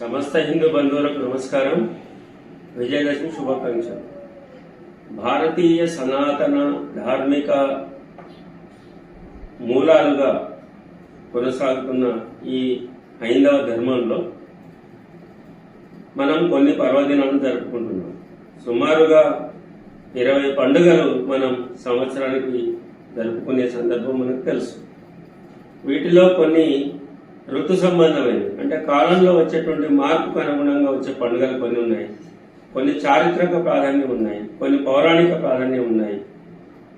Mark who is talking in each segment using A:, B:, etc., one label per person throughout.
A: సమస్త హిందూ బంధువులకు నమస్కారం. విజయదశమి శుభాకాంక్షలు. భారతీయ సనాతన ధార్మిక మూలాలుగా కొనసాగుతున్న ఈ హైందవ ధర్మంలో మనం కొన్ని పర్వదినాలను జరుపుకుంటున్నాం. సుమారుగా ఇరవై పండుగలు మనం సంవత్సరానికి జరుపుకునే సందర్భం మనకు తెలుసు. వీటిలో కొన్ని ఋతు సంబంధమైనవి. అంటే కాలంలో వచ్చేటువంటి మార్పుకు అనుగుణంగా వచ్చే పండుగలు కొన్ని ఉన్నాయి. కొన్ని చారిత్రక ప్రాధాన్యం ఉన్నాయి. కొన్ని పౌరాణిక ప్రాధాన్యం ఉన్నాయి.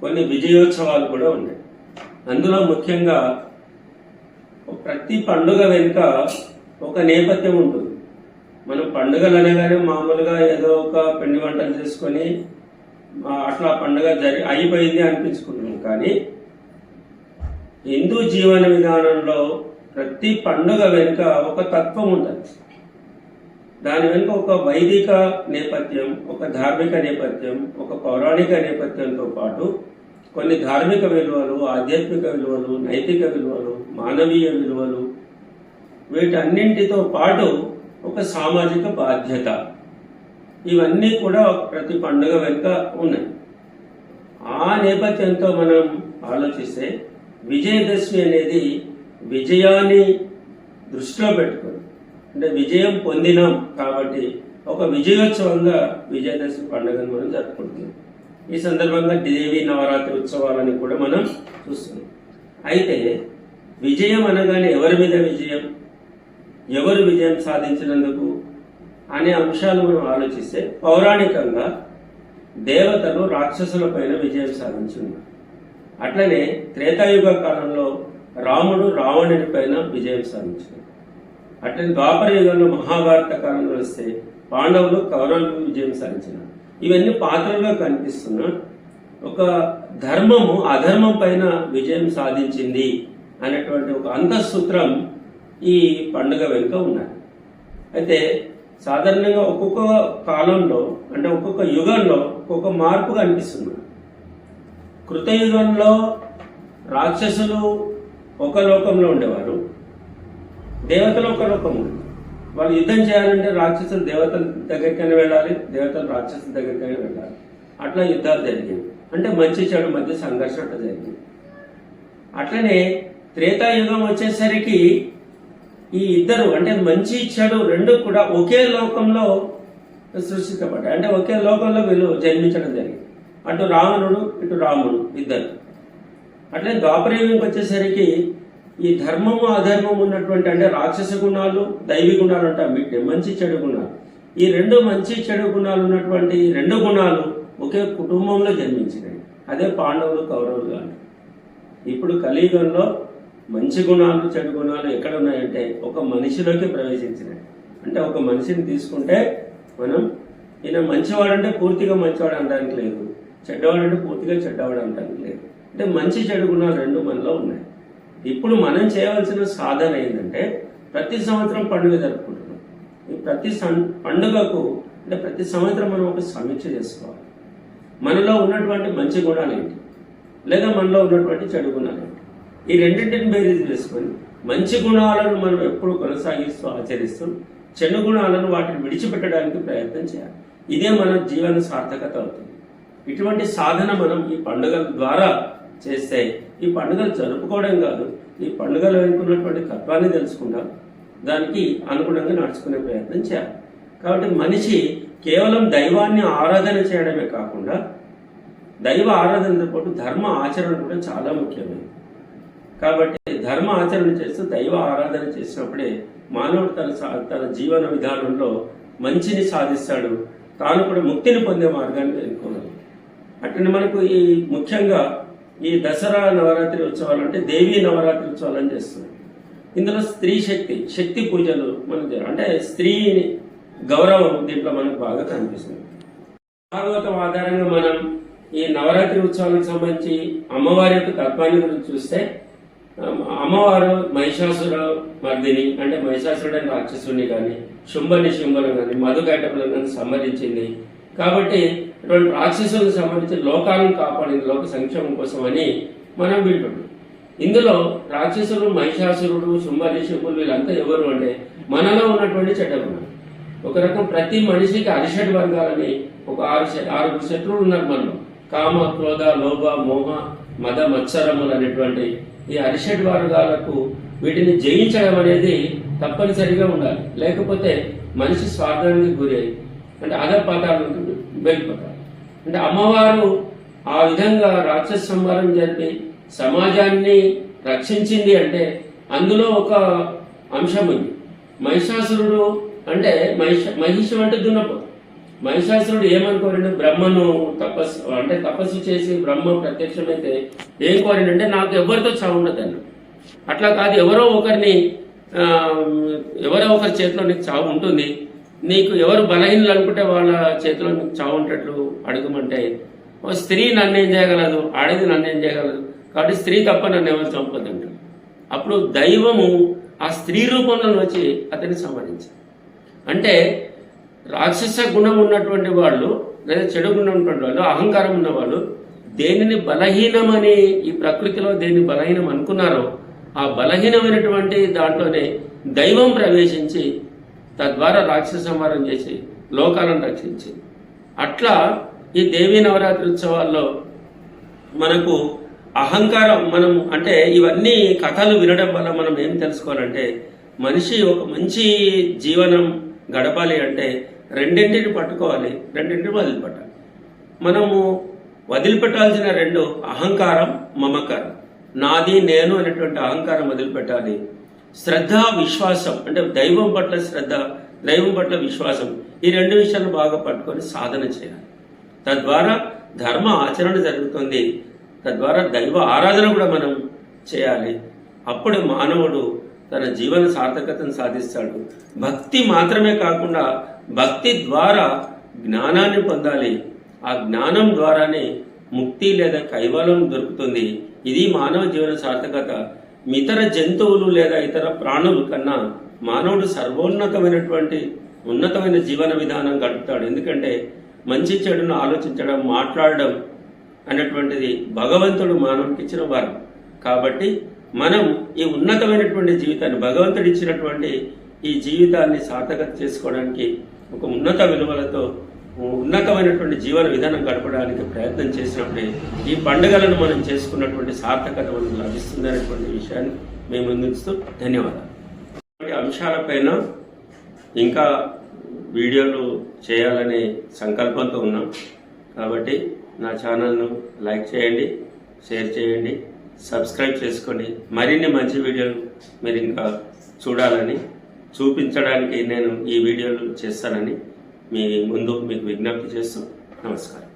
A: కొన్ని విజయోత్సవాలు కూడా ఉన్నాయి. అందులో ముఖ్యంగా ప్రతి పండుగ వెనుక ఒక నేపథ్యం ఉంటుంది. మనం పండుగలు అనగానే మామూలుగా ఏదో ఒక పిండి వంటలు చేసుకొని అట్లా పండుగ జరి అయిపోయింది అనిపించుకుంటున్నాం కానీ హిందూ జీవన విధానంలో ప్రతి పండుగ వెనుక ఒక తత్వం ఉంటుంది దాని వెనుక ఒక వైదిక నేపథ్యం ఒక ధార్మిక నేపథ్యం ఒక పౌరాణిక నేపథ్యంతో పాటు కొన్ని ధార్మిక విలువలు ఆధ్యాత్మిక విలువలు నైతిక విలువలు మానవీయ విలువలు వీటన్నింటితో పాటు ఒక సామాజిక బాధ్యత. ఇవన్నీ కూడా ప్రతి పండుగ వెనుక ఉన్నాయి. ఆ నేపథ్యంతో మనం ఆలోచిస్తే విజయదశమి అనేది విజయాన్ని దృష్టిలో పెట్టుకొని అంటే విజయం పొందినాం కాబట్టి ఒక విజయోత్సవంగా విజయదశమి పండుగను మనం జరుపుకుంటున్నాం. ఈ సందర్భంగా దేవి నవరాత్రి ఉత్సవాలని కూడా మనం చూస్తున్నాం. అయితే విజయం అనగానే ఎవరి మీద విజయం ఎవరు విజయం సాధించినందుకు అనే అంశాలు మనం ఆలోచిస్తే పౌరాణికంగా దేవతలు రాక్షసుల పైన విజయం సాధించున్నారు. అట్లనే త్రేతాయుగ కాలంలో రాముడు రావణుని పైన విజయం సాధించాడు. అట్లనే ద్వాపర యుగంలో మహాభారత కాలంలో వస్తే పాండవులు కౌరవులకు విజయం సాధించినారు. ఇవన్నీ పాత్రలుగా కనిపిస్తున్న ఒక ధర్మము అధర్మం పైన విజయం సాధించింది అనేటువంటి ఒక అంతఃసూత్రం ఈ పండుగ వెనుక ఉన్నది. అయితే సాధారణంగా ఒక్కొక్క కాలంలో అంటే ఒక్కొక్క యుగంలో ఒక్కొక్క మార్పు కనిపిస్తుంది. కృతయుగంలో రాక్షసులు ఒక లోకంలో ఉండేవారు. దేవతలు ఒక లోకం వాళ్ళు యుద్ధం చేయాలంటే రాక్షసులు దేవతల దగ్గరికైనా వెళ్ళాలి దేవతలు రాక్షసుల దగ్గరికైనా వెళ్ళాలి. అట్లా యుద్ధాలు జరిగాయి. అంటే మంచి చెడు మధ్య సంఘర్షణ అట్లా జరిగింది. అట్లనే త్రేతాయుగం వచ్చేసరికి ఈ ఇద్దరు అంటే మంచి చెడు రెండు కూడా ఒకే లోకంలో సృష్టించబడ్డాయి. అంటే ఒకే లోకంలో వీళ్ళు జన్మించడం జరిగింది. అటు రావణుడు ఇటు రాముడు ఇద్దరు. అట్లే ద్వాపరయుగంకి వచ్చేసరికి ఈ ధర్మము అధర్మము ఉన్నటువంటి అంటే రాక్షస గుణాలు దైవి గుణాలు అంట వీటిని మంచి చెడు గుణాలు. ఈ రెండు మంచి చెడు గుణాలు ఉన్నటువంటి ఈ రెండు గుణాలు ఒకే కుటుంబంలో జన్మించినాయి అదే పాండవులు కౌరవులు అంటారు ఇప్పుడు కలియుగంలో మంచి గుణాలు చెడు గుణాలు ఎక్కడ ఉన్నాయంటే ఒక మనిషిలోకి ప్రవేశించినాయి అంటే ఒక మనిషిని తీసుకుంటే మనం ఈయన మంచివాడంటే పూర్తిగా మంచివాడు అనడానికి లేదు. చెడ్డవాడంటే పూర్తిగా చెడ్డవాడు అనడానికి లేదు. అంటే మంచి చెడు గుణాలు రెండు మనలో ఉన్నాయి. ఇప్పుడు మనం చేయవలసిన సాధన ఏంటంటే ప్రతి సంవత్సరం పండుగ జరుపుకుంటున్నాం. ఈ ప్రతి సం- పండుగకు అంటే ప్రతి సంవత్సరం మనం ఒక సమీక్ష చేసుకోవాలి. మనలో ఉన్నటువంటి మంచి గుణాలు ఏంటి? లేదా మనలో ఉన్నటువంటి చెడు గుణాలు ఏంటి? ఈ రెండింటిని బేరీజ్ చేసుకొని మంచి గుణాలను మనం ఎప్పుడు కొనసాగిస్తూ ఆచరిస్తూ చెడు గుణాలను వాటిని విడిచిపెట్టడానికి ప్రయత్నం చేయాలి. ఇదే మన జీవన సార్థకత అవుతుంది. ఇటువంటి సాధన మనం ఈ పండుగల ద్వారా చేస్తే ఈ పండుగలు జరుపుకోవడం కాదు ఈ పండుగలు వెనుకున్నటువంటి తత్వాన్ని తెలుసుకుంటాం. దానికి అనుగుణంగా నడుచుకునే ప్రయత్నం చేయాలి. కాబట్టి మనిషి కేవలం దైవాన్ని ఆరాధన చేయడమే కాకుండా దైవ ఆరాధనతో పాటు ధర్మ ఆచరణ కూడా చాలా ముఖ్యమైనది. కాబట్టి ధర్మ ఆచరణ చేస్తూ దైవ ఆరాధన చేసినప్పుడే మానవుడు తన సా- తన జీవన విధానంలో మంచిని సాధిస్తాడు. తాను కూడా ముక్తిని పొందే మార్గాన్ని ఎన్నుకోగలడు. అట్లనే మనకు ఈ ముఖ్యంగా ఈ దసరా నవరాత్రి ఉత్సవాలు అంటే దేవీ నవరాత్రి ఉత్సవాలు అని చేస్తున్నాం ఇందులో స్త్రీ శక్తి శక్తి పూజలు మనం అంటే స్త్రీని గౌరవం దీంట్లో మనకు బాగా కనిపిస్తుంది. భాగవతం ఆధారంగా మనం ఈ నవరాత్రి ఉత్సవాలకు సంబంధించి అమ్మవారి యొక్క తత్వాన్ని గురించి చూస్తే అమ్మవారు మహిషాసుర మర్దిని అంటే మహిషాసురుడని అని రాక్షసుని కానీ శుంభని శుంభను కానీ మధుకైటములను కానీ సంహరించింది. కాబట్టి ఇటువంటి రాక్షసులకు సంబంధించి లోకాలను కాపాడింది లోక సంక్షేమం కోసం అని మనం వింటున్నాం. ఇందులో రాక్షసులు మహిషాసురుడు శుంభని వీళ్ళంతా ఎవరు అంటే మనలో ఉన్నటువంటి చెడ్డ ఒక రకం ప్రతి మనిషికి అరిషడ్ వర్గాలని ఒక ఆరు ఆరు ఆరుగురు శత్రువులు ఉన్నారు మనలో. కామ క్రోధ లోభ మోహ మద మత్సరములు అనేటువంటి ఈ అరిషడ్ వర్గాలకు వీటిని జయించడం అనేది తప్పనిసరిగా ఉండాలి. లేకపోతే మనిషి స్వార్థానికి గురి అంటే అంటే అధపాతాలు వెళ్ళిపోతారు అంటే అమ్మవారు ఆ విధంగా రాక్షస సంహారం జరిపి సమాజాన్ని రక్షించింది అంటే అందులో ఒక అంశం ఉంది. మహిషాసురుడు అంటే మహిష మహిషం అంటే దున్నపోతు మహిషాసురుడు ఏమనుకోరండి బ్రహ్మను తపస్సు అంటే తపస్సు చేసి బ్రహ్మ ప్రత్యక్షమైతే ఏం కోరిండంటే నాకు ఎవరితో చావుండదు అన్నాడు. అట్లా కాదు ఎవరో ఒకరిని ఎవరో ఒకరి చేతిలో నీకు చావు ఉంటుంది నీకు ఎవరు బలహీనలు అనుకుంటే వాళ్ళ చేతిలో నీకు చావు ఉంటట్లు అడగమంటే ఓ స్త్రీ నన్ను ఏం చేయగలదు? ఆడది నన్ను ఏం చేయగలదు? కాబట్టి స్త్రీ తప్ప నన్ను ఎవరు చంపొద్దు అప్పుడు దైవము ఆ స్త్రీ రూపంలో వచ్చి అతన్ని సంహరించారు అంటే రాక్షస గుణం ఉన్నటువంటి వాళ్ళు లేదా చెడు గుణం ఉన్నటువంటి వాళ్ళు అహంకారం ఉన్నవాళ్ళు దేనిని బలహీనమని ఈ ప్రకృతిలో దేన్ని బలహీనం అనుకున్నారో ఆ బలహీనమైనటువంటి దాంట్లోనే దైవం ప్రవేశించి తద్వారా రాక్షస సంహారం చేసి లోకాలను రక్షించింది అట్లా ఈ దేవీ నవరాత్రి ఉత్సవాల్లో మనకు అహంకారం మనం అంటే ఇవన్నీ కథలు వినడం వల్ల మనం ఏం తెలుసుకోవాలంటే మనిషి ఒక మంచి జీవనం గడపాలి అంటే రెండింటిని పట్టుకోవాలి రెండింటిని వదిలిపెట్టాలి. మనము వదిలిపెట్టాల్సిన రెండు అహంకారం మమకారం. నాది నేను అనేటువంటి అహంకారం వదిలిపెట్టాలి. శ్రద్ధ విశ్వాసం అంటే దైవం పట్ల శ్రద్ధ దైవం పట్ల విశ్వాసం ఈ రెండు విషయాలు బాగా పట్టుకొని సాధన చేయాలి. తద్వారా ధర్మ ఆచరణ జరుగుతుంది. తద్వారా దైవ ఆరాధన కూడా మనం చేయాలి. అప్పుడు మానవుడు తన జీవన సార్థకతను సాధిస్తాడు. భక్తి మాత్రమే కాకుండా భక్తి ద్వారా జ్ఞానాన్ని పొందాలి. ఆ జ్ఞానం ద్వారానే ముక్తి లేదా కైవలం దొరుకుతుంది. ఇది మానవ జీవన సార్థకత. ఇతర జంతువులు లేదా ఇతర ప్రాణుల కన్నా మానవుడు సర్వోన్నతమైనటువంటి ఉన్నతమైన జీవన విధానం గడుపుతాడు. ఎందుకంటే మంచి చెడును ఆలోచించడం మాట్లాడడం అనేటువంటిది భగవంతుడు మానవునికి ఇచ్చిన వరం. కాబట్టి మనం ఈ ఉన్నతమైనటువంటి జీవితాన్ని భగవంతుడు ఇచ్చినటువంటి ఈ జీవితాన్ని సార్థకత చేసుకోవడానికి ఒక ఉన్నత విలువలతో ఉన్నతమైనటువంటి జీవన విధానం గడపడానికి ప్రయత్నం చేసినప్పుడే ఈ పండుగలను మనం చేసుకున్నటువంటి సార్థకత మనకు లభిస్తుంది అనేటువంటి విషయాన్ని మేము ముందుస్తూ ధన్యవాదాలు. అంశాలపైన ఇంకా వీడియోలు చేయాలనే సంకల్పంతో ఉన్నాం. కాబట్టి నా ఛానల్ను లైక్ చేయండి షేర్ చేయండి సబ్స్క్రైబ్ చేసుకోండి మరిన్ని మంచి వీడియోలు మీరు ఇంకా చూడాలని చూపించడానికి నేను ఈ వీడియోలు చేస్తానని మీ ముందు మీకు విజ్ఞప్తి చేస్తూ నమస్కారం.